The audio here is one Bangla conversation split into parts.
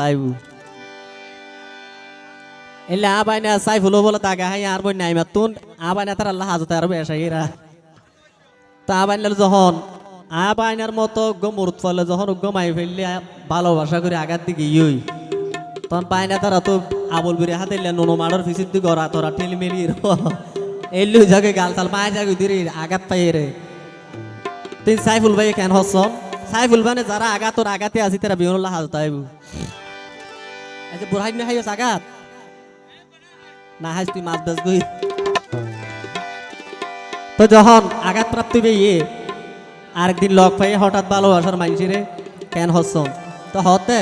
আইব এলে বলে বই নাই আবাইনা আবাইনার যখন মতো যখন ফেললে ভালোবাসা করে আগার দিকে ইয়ই তখন পাইনা তারা তো আবল বুড়ি হাতে নুনো মাড়র ফিসির দিকে ওরা তোরা ঠেল মেলি এলু জাগে গাল তাল মায় জাগে দিরে আঘাত পাই রে তিন সাইফুল ভাই কেন হসন সাইফুল ভাই যারা আঘাত তোর আঘাতে আছি তারা বিহনুল্লাহ হাজত আইব আচ্ছা বুড়াই না হাইস আঘাত না হাইস তুই মাছ বেচ গই তো যখন আঘাত প্রাপ্ত ইয়ে আরেকদিন লক পাই হঠাৎ ভালোবাসার মানুষেরে কেন হসন তো হতে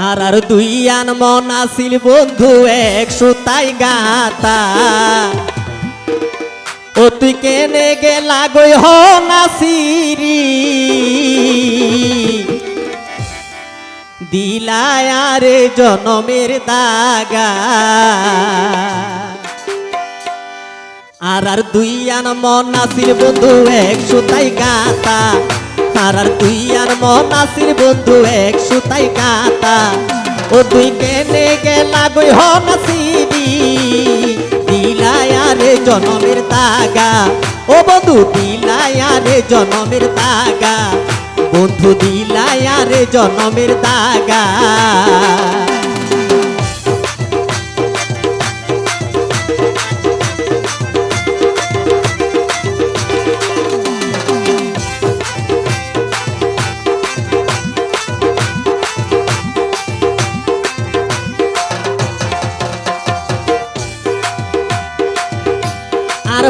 আর আর দুই আন মন আসিল বন্ধু, এক সুতাই গাতা তুই কেনে গেলা গই হ নাসিরি দিলায় আরে জনমের দাগা। আর আর দুই আন মন আসিল বন্ধু, এক সুতাই গাতা। আর আর দুই আর মন আসিল বন্ধু, এক সুতাই গাতা। ও দুই কেনে গেলা গই হ নাসিবি দিলায় আরে জনমের দাগা। ও বন্ধু, দিলায় আরে জনমের দাগা। বন্ধু দিলায় আরে জনমের দাগা।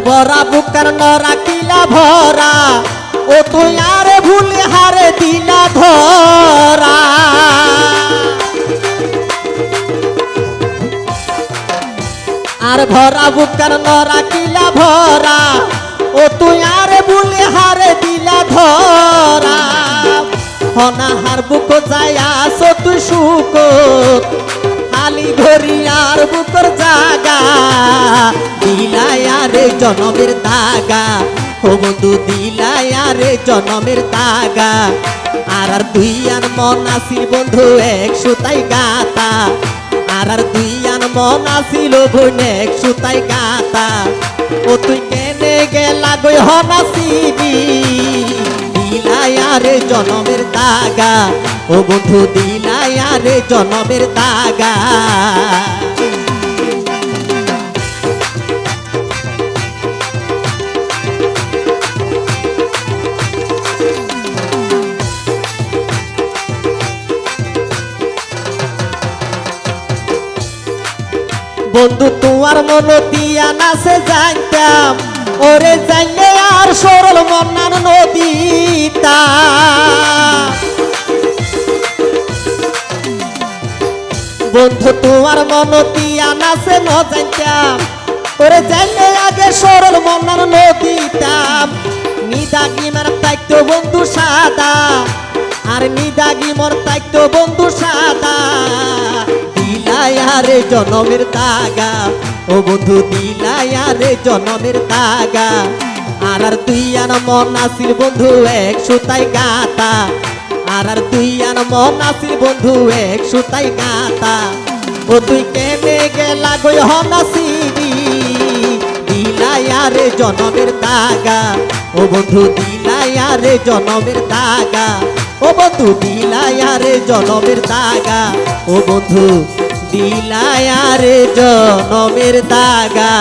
ভরা বুকার নরা কিলা ভরা ও তুই আর ভুলে হারে দিলা ধরা। আর ভরা বুকার নরা কিলা ভরা, ও তুই আর ভুলে হারে দিলা ধরা। হনা হার বুক যায় আসো তুই সুকত খালি ধরি আর বুকর জাগা দিলাই আরে জনমের দাগা। ও বন্ধু দিলাই আরে জনমের দাগা আর আর দুই আন মন আসিল বন্ধু, এক সুতাই গাতা। আর আর দুই আন মন আসিল বোন এক সুতাই গাতা। ও তুই কেনে গেলা গই হনাসিবি দিলাই আরে জনমের দাগা ও বন্ধু দিলাই আরে জনমের দাগা বন্ধু, তোমার মন দিয়া নাচে জানতাম। ওরে জানলে আর সরল মন্নান নদীতা বন্ধু, তোমার মন দিয়া নাচে ন জানতাম। ওরে জানলে আগে সরল মন্নান নদীতাম। নিদাগি মার তাইতো বন্ধু সাদা। আর নিদাগি মোর তাইতো বন্ধু সাদা। দিলাই আরে জনমের দাগা ও বন্ধু দিলাই আরে জনমের দাগা আর আর তুই আর মন আসিল বন্ধু, এক সুতাই গাতা। আর আর তুই আর মন আসিল বন্ধু, এক সুতাই গাতা। ও তুই কেনে গেলা গই হনাসিবি দিলাই আরে জনমের দাগা ও বন্ধু দিলাই আরে জনমের দাগা ও বন্ধু দিলাই আরে জনমের দাগা ও বন্ধু দিলাই আরে জনমের দাগা।